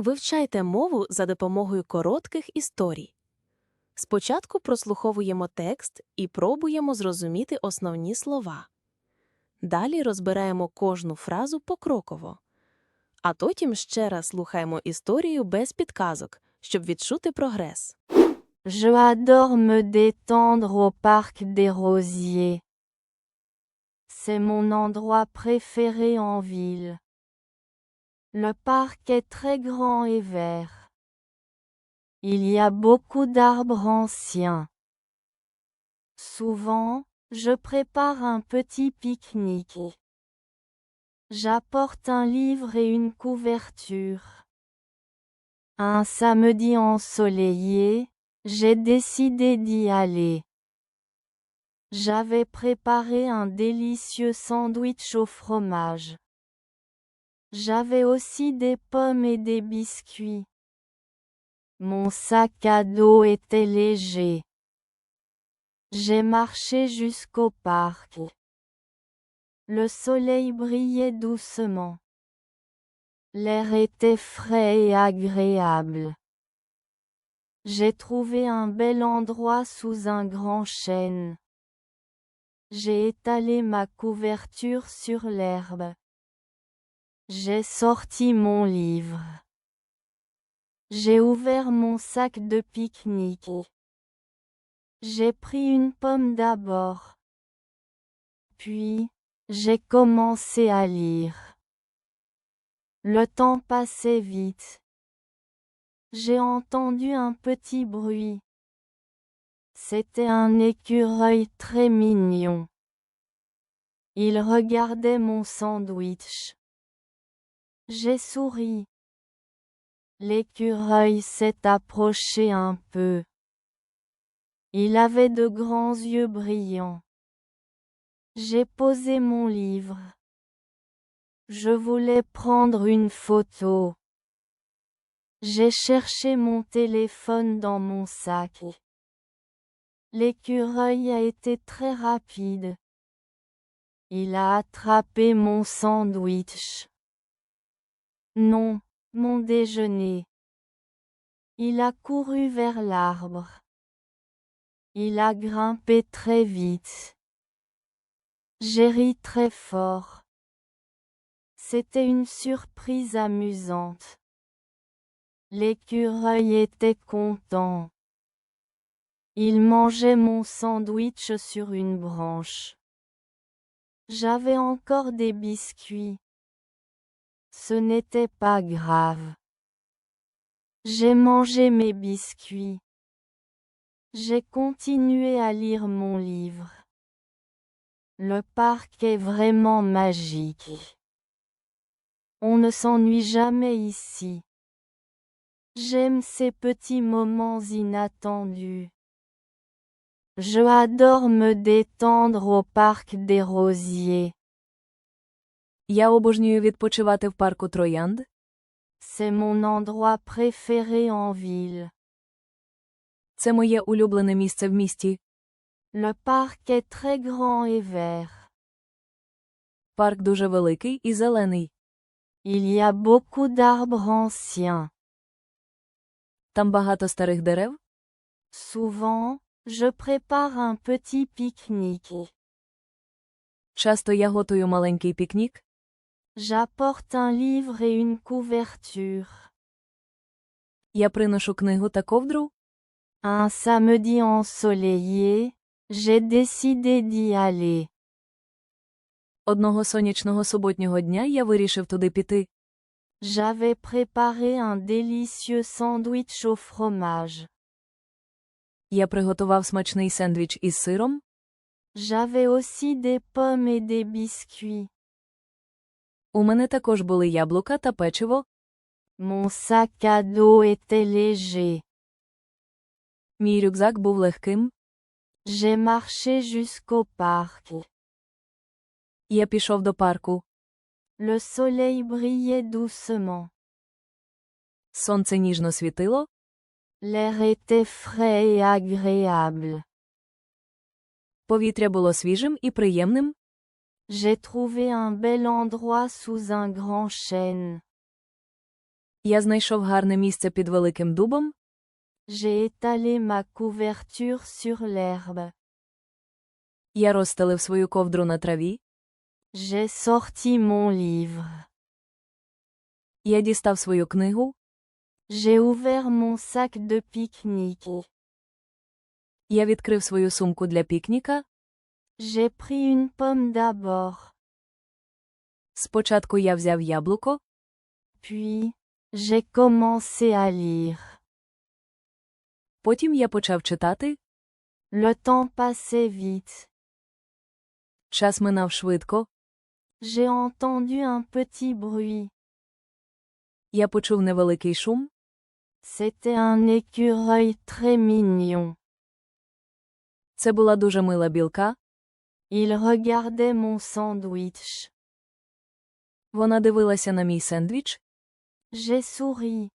Вивчайте мову за допомогою коротких історій. Спочатку прослуховуємо текст і пробуємо зрозуміти основні слова. Далі розбираємо кожну фразу покроково. А потім ще раз слухаємо історію без підказок, щоб відчути прогрес. Je adore me détendre au parc des Rosiers. C'est mon endroit préféré en ville. Le parc est très grand et vert. Il y a beaucoup d'arbres anciens. Souvent, je prépare un petit pique-nique. J'apporte un livre et une couverture. Un samedi ensoleillé, j'ai décidé d'y aller. J'avais préparé un délicieux sandwich au fromage. J'avais aussi des pommes et des biscuits. Mon sac à dos était léger. J'ai marché jusqu'au parc. Le soleil brillait doucement. L'air était frais et agréable. J'ai trouvé un bel endroit sous un grand chêne. J'ai étalé ma couverture sur l'herbe. J'ai sorti mon livre. J'ai ouvert mon sac de pique-nique. J'ai pris une pomme d'abord. Puis, j'ai commencé à lire. Le temps passait vite. J'ai entendu un petit bruit. C'était un écureuil très mignon. Il regardait mon sandwich. J'ai souri. L'écureuil s'est approché un peu. Il avait de grands yeux brillants. J'ai posé mon livre. Je voulais prendre une photo. J'ai cherché mon téléphone dans mon sac. L'écureuil a été très rapide. Il a attrapé mon sandwich. Non, mon déjeuner. Il a couru vers l'arbre. Il a grimpé très vite. J'ai ri très fort. C'était une surprise amusante. L'écureuil était content. Il mangeait mon sandwich sur une branche. J'avais encore des biscuits. Ce n'était pas grave. J'ai mangé mes biscuits. J'ai continué à lire mon livre. Le parc est vraiment magique. On ne s'ennuie jamais ici. J'aime ces petits moments inattendus. Je adore me détendre au parc des Rosiers. Я обожнюю відпочивати в парку Троянд. C'est mon endroit préféré en ville. Це моє улюблене місце в місті. Le parc est très grand et vert. Парк дуже великий і зелений. Il y a beaucoup d'arbres anciens. Там багато старих дерев. Souvent, je prépare un petit pique-nique. Часто я готую маленький пікнік. J'apporte un livre et une couverture. Я приношу книгу та ковдру. Un samedi ensoleillé, j'ai décidé d'y aller. Одного сонячного суботнього дня я вирішив туди піти. J'avais préparé un délicieux sandwich au fromage. Я приготував смачний сендвіч із сиром. J'avais aussi des pommes et des biscuits. У мене також були яблука та печиво. Мій рюкзак був легким. J'ai marché jusqu'au parc. Я пішов до парку. Le soleil brillait doucement. Сонце ніжно світило. L'air était frais et agréable. Повітря було свіжим і приємним. J'ai trouvé un bel endroit sous un grand chêne. Я знайшов гарне місце під великим дубом. J'ai étalé ma couverture sur l'herbe. Я розстелив свою ковдру на траві. J'ai sorti mon livre. Я дістав свою книгу. J'ai ouvert mon sac de pique-nique. Я відкрив свою сумку для пікніка. J'ai pris une pomme d'abord. Спочатку я взяв яблуко, Puis, j'ai commencé à lire. потім я почав читати. Le temps passait vite. Час минав швидко. J'ai entendu un petit bruit. Я почув невеликий шум. C'était un écureuil très mignon. Це була дуже мила білка. Il regardait mon sandwich. Вона дивилася на мій сендвіч. J'ai souri.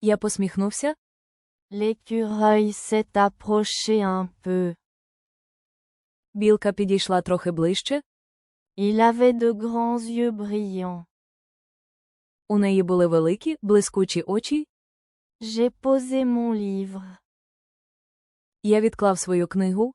Я посміхнувся. L'écureuil s'est approché un peu. Білка підійшла трохи ближче. Il avait de grands yeux brillants. У неї були великі, блискучі очі. J'ai posé mon livre. Я відклав свою книгу.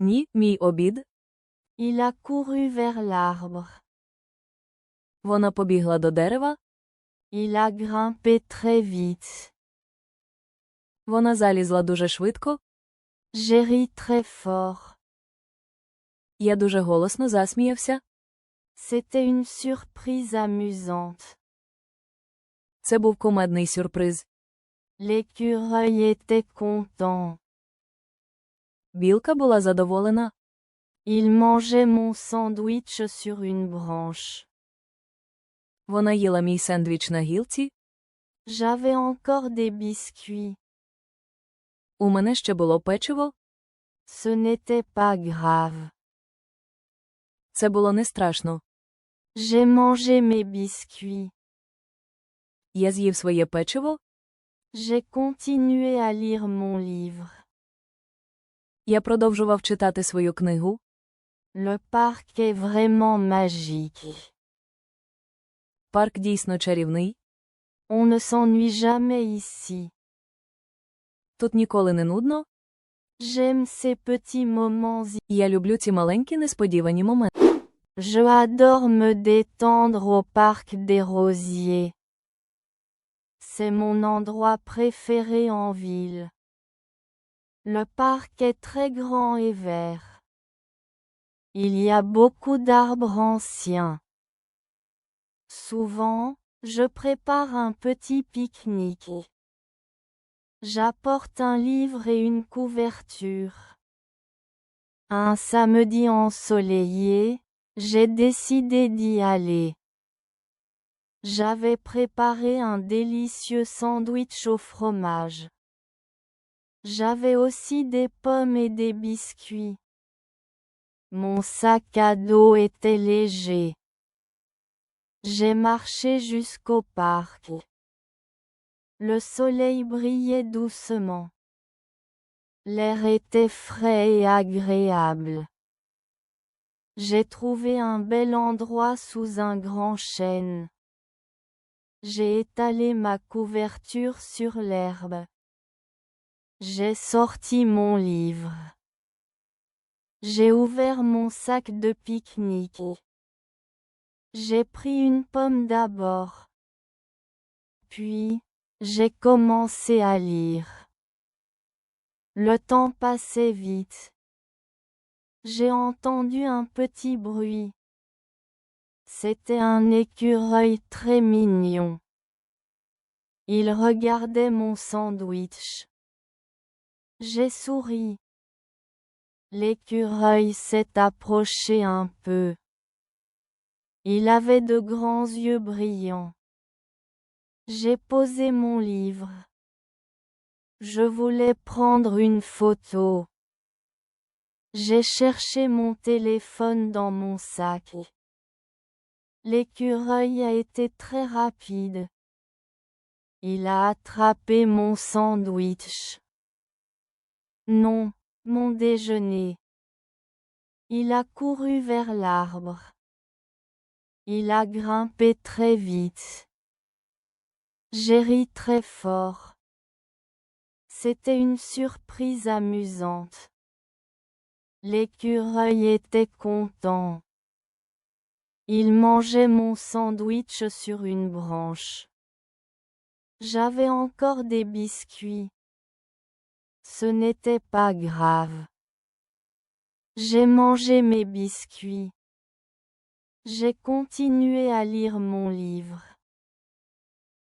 Ні, мій обід. Il a couru vers l'arbre. Вона побігла до дерева. Il a grimpé très vite. Вона залізла дуже швидко. J'ai ri très fort. Я дуже голосно засміявся. C'était une surprise amusante. Це був кумедний сюрприз. L'écureuil était content. Білка була задоволена. Il mangeait mon sandwich sur une branche. Вона їла мій сендвіч на гілці. J'avais encore des biscuits. У мене ще було печиво. Ce n'était pas grave. Це було не страшно. J'ai mangé mes biscuits. Я з'їв своє печиво. J'ai continué à lire mon livre. Я продовжував читати свою книгу. Le parc est vraiment magique. Парк дійсно чарівний. On ne s'ennuie jamais ici. Тут ніколи не нудно. J'aime ces petits moments. Я люблю ці маленькі несподівані моменти. Je adore me détendre au parc des rosiers. C'est mon endroit préféré en ville. Le parc est très grand et vert. Il y a beaucoup d'arbres anciens. Souvent, je prépare un petit pique-nique. J'apporte un livre et une couverture. Un samedi ensoleillé, j'ai décidé d'y aller. J'avais préparé un délicieux sandwich au fromage. J'avais aussi des pommes et des biscuits. Mon sac à dos était léger. J'ai marché jusqu'au parc. Le soleil brillait doucement. L'air était frais et agréable. J'ai trouvé un bel endroit sous un grand chêne. J'ai étalé ma couverture sur l'herbe. J'ai sorti mon livre. J'ai ouvert mon sac de pique-nique. J'ai pris une pomme d'abord. Puis, j'ai commencé à lire. Le temps passait vite. J'ai entendu un petit bruit. C'était un écureuil très mignon. Il regardait mon sandwich. J'ai souri. L'écureuil s'est approché un peu. Il avait de grands yeux brillants. J'ai posé mon livre. Je voulais prendre une photo. J'ai cherché mon téléphone dans mon sac. L'écureuil a été très rapide. Il a attrapé mon sandwich. Non, mon déjeuner. Il a couru vers l'arbre. Il a grimpé très vite. J'ai ri très fort. C'était une surprise amusante. L'écureuil était content. Il mangeait mon sandwich sur une branche. J'avais encore des biscuits. Ce n'était pas grave. J'ai mangé mes biscuits. J'ai continué à lire mon livre.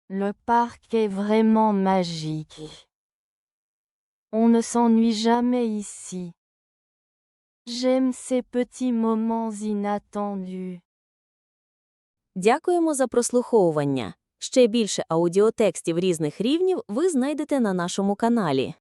Le parc est vraiment magique. On ne s'ennuie jamais ici. J'aime ces petits moments inattendus. Дякуємо за прослуховування. Ще більше аудіотекстів різних рівнів ви знайдете на нашому каналі.